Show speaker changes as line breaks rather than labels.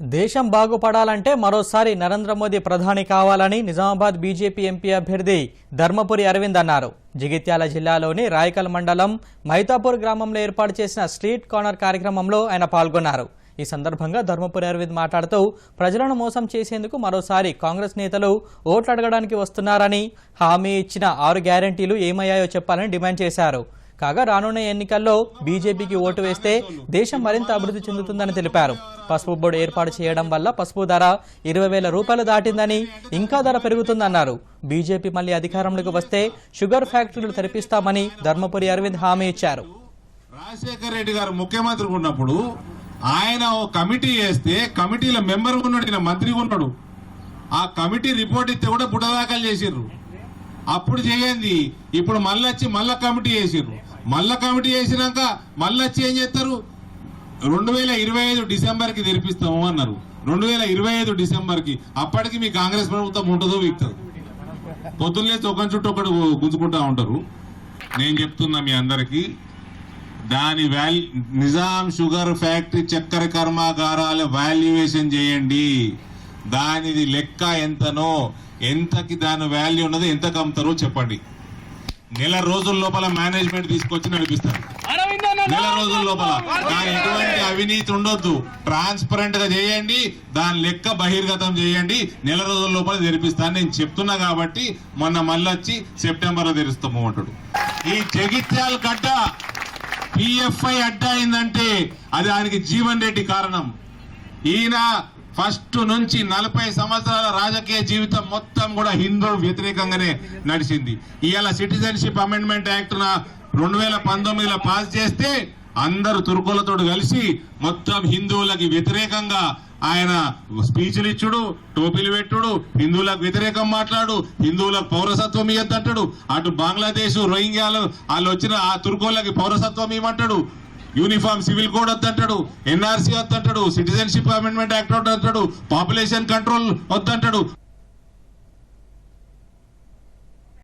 దేశం బాగుపడాలంటే మరోసారి నరేంద్ర మోదీ ప్రధాని కావాలని నిజామాబాద్ బీజేపీ ఎంపీ అభ్యర్థి ధర్మపురి అరవింద్ అన్నారు. జగిత్యాల జిల్లాలోని రాయకల్ మండలం మైతాపూర్ గ్రామంలో ఏర్పాటు చేసిన స్ట్రీట్ కార్నర్ కార్యక్రమంలో ఆయన పాల్గొన్నారు. ఈ సందర్భంగా ధర్మపురి అరవింద్ మాట్లాడుతూ ప్రజలను మోసం చేసేందుకు మరోసారి కాంగ్రెస్ నేతలు ఓట్లు అడగడానికి వస్తున్నారని హామీ ఇచ్చిన ఆరు గ్యారంటీలు ఏమయ్యాయో చెప్పాలని డిమాండ్ చేశారు. కాగా రానున్న ఎన్నికల్లో బీజేపీకి ఓటు వేస్తే దేశం మరింత అభివృద్ధి చెందుతుందని తెలిపారు. పసుపు బోర్డు ఏర్పాటు చేయడం వల్ల పసుపు ధర ఇరవై వేల రూపాయలు దాటిందని ఇంకా ధర పెరుగుతుందన్నారు. బీజేపీ మళ్ళీ అధికారంలోకి వస్తే షుగర్ ఫ్యాక్టరీలు తెరిపిస్తామని ధర్మపురి అరవింద్ హామీ ఇచ్చారు.
రాజశేఖర రెడ్డి గారు ముఖ్యమంత్రి ఉన్నప్పుడు ఆయన ఓ కమిటీ వేస్తే కమిటీల మెంబర్ ఉన్నాడు ఈయన మంత్రి ఉన్నాడు. ఆ కమిటీ రిపోర్ట్ ఇస్తే కూడా బుడదాఖలు చేసిర్రు. అప్పుడు చేయండి. ఇప్పుడు మళ్ళీ వచ్చి మళ్ళా కమిటీ చేసిర్రు మళ్ళా కమిటీ చేసినాక మళ్ళీ వచ్చి ఏం చేస్తారు? రెండు వేల ఇరవై ఐదు డిసెంబర్కి తెరిపిస్తాము అన్నారు. రెండు వేల ఇరవై ఐదు డిసెంబర్కి అప్పటికి మీ కాంగ్రెస్ ప్రభుత్వం ఉంటుందో వీక్తుంది. పొద్దున్నే ఒకరి చుట్టూ ఒకటి గుంజుకుంటా ఉంటారు. నేను చెప్తున్నా మీ అందరికి దాని వాల్యూ నిజాం షుగర్ ఫ్యాక్టరీ చక్కెర కర్మాగారాల వాల్యుయేషన్ చేయండి. దానిది లెక్క ఎంతనో ఎంతకి దాని వాల్యూ ఉన్నది ఎంతకు అమ్ముతారో చెప్పండి. నెల రోజుల లోపల మేనేజ్మెంట్ తీసుకొచ్చి నడిపిస్తారు. నెల రోజుల లోపల. దాని ఎటువంటి అవినీతి ఉండొద్దు. ట్రాన్స్పరెంట్గా చేయండి దాని లెక్క బహిర్గతం చేయండి నెల రోజుల లోపల తెరిపిస్తాను. నేను చెప్తున్నా కాబట్టి మొన్న మళ్ళీ వచ్చి సెప్టెంబర్లో తెరుస్తాము అంటాడు. ఈ జగిత్యాల గడ్డ పిఎఫ్ఐ అడ్డ అయిందంటే అది దానికి జీవన్ రెడ్డి కారణం. ఈయన ఫస్ట్ నుంచి నలభై సంవత్సరాల రాజకీయ జీవితం మొత్తం కూడా హిందూ వ్యతిరేకంగానే నడిచింది. ఇవాళ సిటిజన్షిప్ అమెండ్మెంట్ యాక్ట్ రెండు వేల పంతొమ్మిదిలో పాస్ చేస్తే అందరు తుర్కులతో కలిసి మొత్తం హిందువులకి వ్యతిరేకంగా ఆయన స్పీచ్లు ఇచ్చుడు టోపీలు పెట్టుడు హిందువులకు వ్యతిరేకం మాట్లాడు హిందువులకు పౌరసత్వం ఇవ్వద్దంటాడు అటు బంగ్లాదేశ్ రోహింగ్యాలు వాళ్ళు వచ్చిన ఆ తుర్కోళ్ళకి పౌరసత్వం ఇవ్వమంటాడు. యూనిఫామ్ సివిల్ కోడ్ వద్దంటాడు ఎన్ఆర్సీ వద్దంటాడు సిటిజన్షిప్ అమెండ్మెంట్ యాక్ట్ వద్దంటాడు పాపులేషన్ కంట్రోల్ వద్దంటాడు.